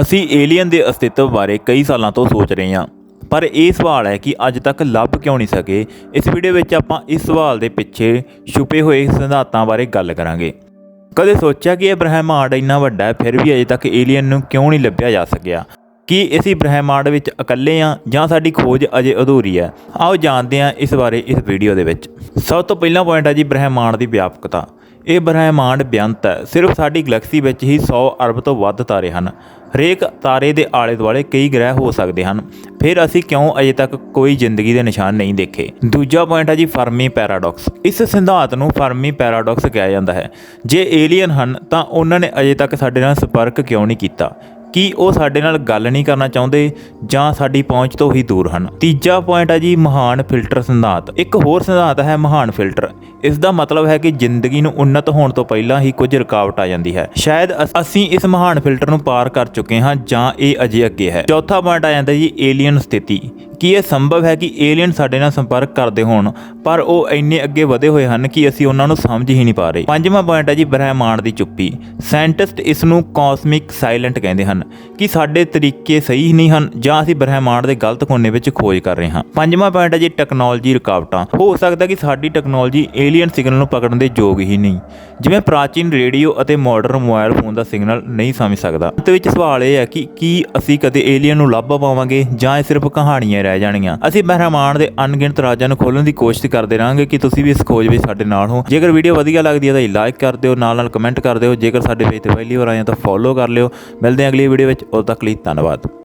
ਅਸੀਂ ਏਲੀਅਨ ਦੇ ਅਸਤਿਤਵ ਬਾਰੇ ਕਈ ਸਾਲਾਂ ਤੋਂ ਸੋਚ ਰਹੇ ਹਾਂ। ਪਰ ਇਹ ਸਵਾਲ ਹੈ ਕਿ ਅੱਜ ਤੱਕ ਲੱਭ ਕਿਉਂ ਨਹੀਂ ਸਕੇ। ਇਸ ਵੀਡੀਓ ਵਿੱਚ ਆਪਾਂ ਇਸ ਸਵਾਲ ਦੇ ਪਿੱਛੇ ਛੁਪੇ ਹੋਏ ਸਿਧਾਂਤਾਂ ਬਾਰੇ ਗੱਲ ਕਰਾਂਗੇ। ਕਦੇ ਸੋਚਿਆ ਕਿ ਇਹ ਬ੍ਰਹਿਮੰਡ ਇੰਨਾ ਵੱਡਾ ਹੈ, ਫਿਰ ਵੀ ਅਜੇ ਤੱਕ ਏਲੀਅਨ ਨੂੰ ਕਿਉਂ ਨਹੀਂ ਲੱਭਿਆ ਜਾ ਸਕਿਆ? ਕੀ ਅਸੀਂ ਬ੍ਰਹਿਮੰਡ ਵਿੱਚ ਇਕੱਲੇ ਹਾਂ ਜਾਂ ਸਾਡੀ ਖੋਜ ਅਜੇ ਅਧੂਰੀ ਹੈ? ਆਓ ਜਾਣਦੇ ਹਾਂ ਇਸ ਬਾਰੇ ਇਸ ਵੀਡੀਓ ਦੇ ਵਿੱਚ। ਸਭ ਤੋਂ ਪਹਿਲਾ ਪੁਆਇੰਟ ਹੈ ਜੀ ਬ੍ਰਹਿਮੰਡ ਦੀ ਵਿਆਪਕਤਾ। ਇਹ ਬ੍ਰਹਿਮੰਡ ਬੇਅੰਤ ਹੈ। ਸਿਰਫ ਸਾਡੀ ਗਲੈਕਸੀ ਵਿੱਚ ਹੀ 100 ਅਰਬ ਤੋਂ ਵੱਧ ਤਾਰੇ ਹਨ। ਹਰੇਕ ਤਾਰੇ ਦੇ ਆਲੇ ਦੁਆਲੇ ਕਈ ਗ੍ਰਹਿ ਹੋ ਸਕਦੇ ਹਨ। ਫਿਰ ਅਸੀਂ ਕਿਉਂ ਅਜੇ ਤੱਕ ਕੋਈ ਜ਼ਿੰਦਗੀ ਦੇ ਨਿਸ਼ਾਨ ਨਹੀਂ ਦੇਖੇ? ਦੂਜਾ ਪੁਆਇੰਟ ਹੈ ਜੀ ਫਰਮੀ ਪੈਰਾਡਾਕਸ। ਇਸ ਸਿਧਾਂਤ ਨੂੰ ਫਰਮੀ ਪੈਰਾਡਾਕਸ ਕਿਹਾ ਜਾਂਦਾ ਹੈ। ਜੇ ਏਲੀਅਨ ਹਨ ਤਾਂ ਉਹਨਾਂ ਨੇ ਅਜੇ ਤੱਕ ਸਾਡੇ ਨਾਲ ਸੰਪਰਕ ਕਿਉਂ ਨਹੀਂ ਕੀਤਾ? ਕੀ ਉਹ ਸਾਡੇ ਨਾਲ ਗੱਲ ਨਹੀਂ ਕਰਨਾ ਚਾਹੁੰਦੇ ਜਾਂ ਸਾਡੀ ਪਹੁੰਚ ਤੋਂ ਹੀ ਦੂਰ ਹਨ? ਤੀਜਾ ਪੁਆਇੰਟ ਹੈ ਜੀ, ਮਹਾਨ ਫਿਲਟਰ ਸਿਧਾਂਤ। ਇੱਕ ਹੋਰ ਸਿਧਾਂਤ ਹੈ ਮਹਾਨ ਫਿਲਟਰ ਇਸ ਦਾ ਮਤਲਬ ਹੈ ਕਿ ਜ਼ਿੰਦਗੀ ਨੂੰ ਉੱਨਤ ਹੋਣ ਤੋਂ ਪਹਿਲਾਂ ਹੀ ਕੁਝ ਰੁਕਾਵਟ ਆ ਜਾਂਦੀ ਹੈ। ਸ਼ਾਇਦ ਅਸ- ਅਸੀਂ ਇਸ ਮਹਾਨ ਫਿਲਟਰ ਨੂੰ ਪਾਰ ਕਰ ਚੁੱਕੇ ਹਾਂ ਜਾਂ ਇਹ ਅਜੇ ਅੱਗੇ ਹੈ। ਚੌਥਾ ਪੁਆਇੰਟ ਆ ਜਾਂਦਾ ਜੀ ਏਲੀਅਨ ਸਥਿਤੀ। ਕੀ ਇਹ ਸੰਭਵ ਹੈ ਕਿ ਏਲੀਅਨ ਸਾਡੇ ਨਾਲ ਸੰਪਰਕ ਕਰਦੇ ਹੋਣ, ਪਰ ਉਹ ਇੰਨੇ ਅੱਗੇ ਵਧੇ ਹੋਏ ਹਨ ਕਿ ਅਸੀਂ ਉਹਨਾਂ ਨੂੰ ਸਮਝ ਹੀ ਨਹੀਂ ਪਾ ਰਹੇ। ਪੰਜਵਾਂ ਪੁਆਇੰਟ ਹੈ ਜੀ ਬ੍ਰਹਿਮੰਡ ਦੀ ਚੁੱਪੀ। ਸਾਇੰਟਿਸਟ ਇਸ ਨੂੰ ਕਾਸਮਿਕ ਸਾਇਲੈਂਟ ਕਹਿੰਦੇ ਹਨ, ਕਿ ਸਾਡੇ ਤਰੀਕੇ ਸਹੀ ਨਹੀਂ ਹਨ ਜਾਂ ਅਸੀਂ ਬ੍ਰਹਿਮੰਡ ਦੇ ਗਲਤ ਕੋਨੇ ਵਿੱਚ ਖੋਜ ਕਰ ਰਹੇ ਹਾਂ। ਪੰਜਵਾਂ ਪੁਆਇੰਟ ਹੈ ਜੀ ਟੈਕਨੋਲੋਜੀ ਰੁਕਾਵਟਾਂ। ਹੋ ਸਕਦਾ ਕਿ ਸਾਡੀ ਟੈਕਨੋਲੋਜੀ ਏਲੀਅਨ ਸਿਗਨਲ ਨੂੰ ਪਕੜਨ ਦੇ ਯੋਗ ਹੀ ਨਹੀਂ। ਜਿਵੇਂ ਪ੍ਰਾਚੀਨ ਰੇਡੀਓ ਅਤੇ ਮਾਡਰਨ ਮੋਬਾਈਲ ਫੋਨ ਦਾ ਸਿਗਨਲ ਨਹੀਂ ਸਮਝ ਸਕਦਾ। ਅੰਤ ਵਿੱਚ ਸਵਾਲ ਇਹ ਹੈ ਕਿ ਕੀ ਅਸੀਂ ਕਦੇ ਏਲੀਅਨ ਨੂੰ ਲੱਭ ਪਾਵਾਂਗੇ ਜਾਂ ਇਹ ਸਿਰਫ ਕਹਾਣੀਆਂ ਰਹਿ ਜਾਣਗੀਆਂ ਅਸੀਂ ਬ੍ਰਹਿਮੰਡ ਦੇ ਅਣਗਿਣਤ ਰਾਜਾਂ ਨੂੰ ਖੋਲਣ ਦੀ ਕੋਸ਼ਿਸ਼ ਕਰਦੇ ਰਹਾਂਗੇ ਕਿ ਤੁਸੀਂ ਵੀ ਇਸ ਖੋਜ ਵਿੱਚ ਸਾਡੇ ਨਾਲ ਹੋ ਜੇਕਰ ਵੀਡੀਓ ਵਧੀਆ ਲੱਗਦੀ ਹੈ ਤਾਂ ਲਾਈਕ ਕਰ ਦਿਓ ਨਾਲ ਨਾਲ ਕਮੈਂਟ ਕਰ ਦਿਓ। ਜੇਕਰ ਸਾਡੇ ਪੇਜ ਤੇ ਪਹਿਲੀ ਵਾਰ ਆਏ ਹੋ ਤਾਂ ਫੋਲੋ ਕਰ ਲਿਓ। ਮਿਲਦੇ ਹਾਂ ਅਗਲੀ ਵੀਡੀਓ ਵਿੱਚ। ਉਦੋਂ ਤੱਕ ਲਈ ਧੰਨਵਾਦ।